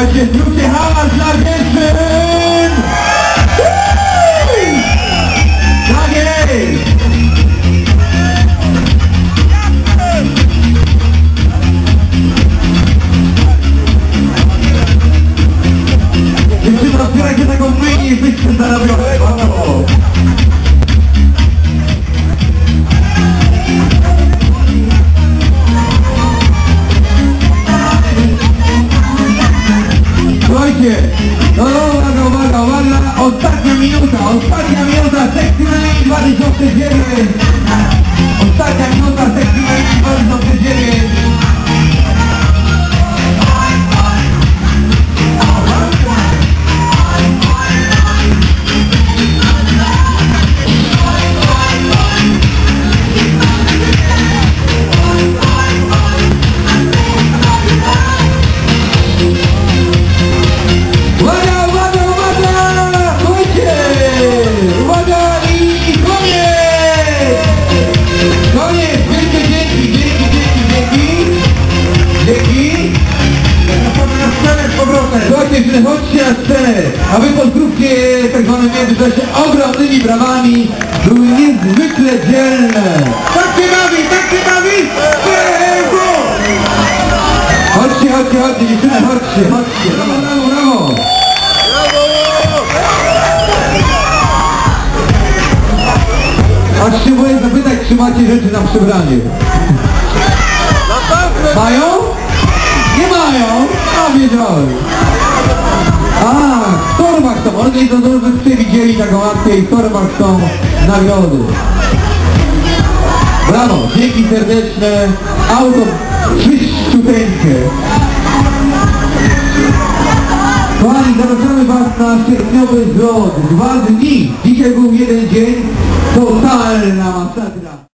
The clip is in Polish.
Acı Türkiye hala Rovano, valla, ostatnia minuta, ostatnia minuta, sekcji na Ostatnia minuta, sekcji powrotem! Słuchajcie, że chodźcie na scenę! A wy podgróbcie tak zwane międzyczasie ogromnymi brawami! Były niezwykle dzielne! Tak się bawi, tak się bawi! Brawo! Chodźcie, chodźcie, chodźcie, dziewczyny, chodźcie, chodźcie! Brawo, brawo, brawo! Aż się boję zapytać, czy macie rzeczy na przebranie. Mają? Nie mają? A wiedziałem. A, w torbach są. Organizatorzy przewidzieli taką akcję i w torbach są nagrody. Brawo, dzięki serdeczne. Auto czyściuteńkie. Kochani, zapraszamy Was na sierpniowy zlot. Dwa dni. Dzisiaj był jeden dzień. Totalna masakra.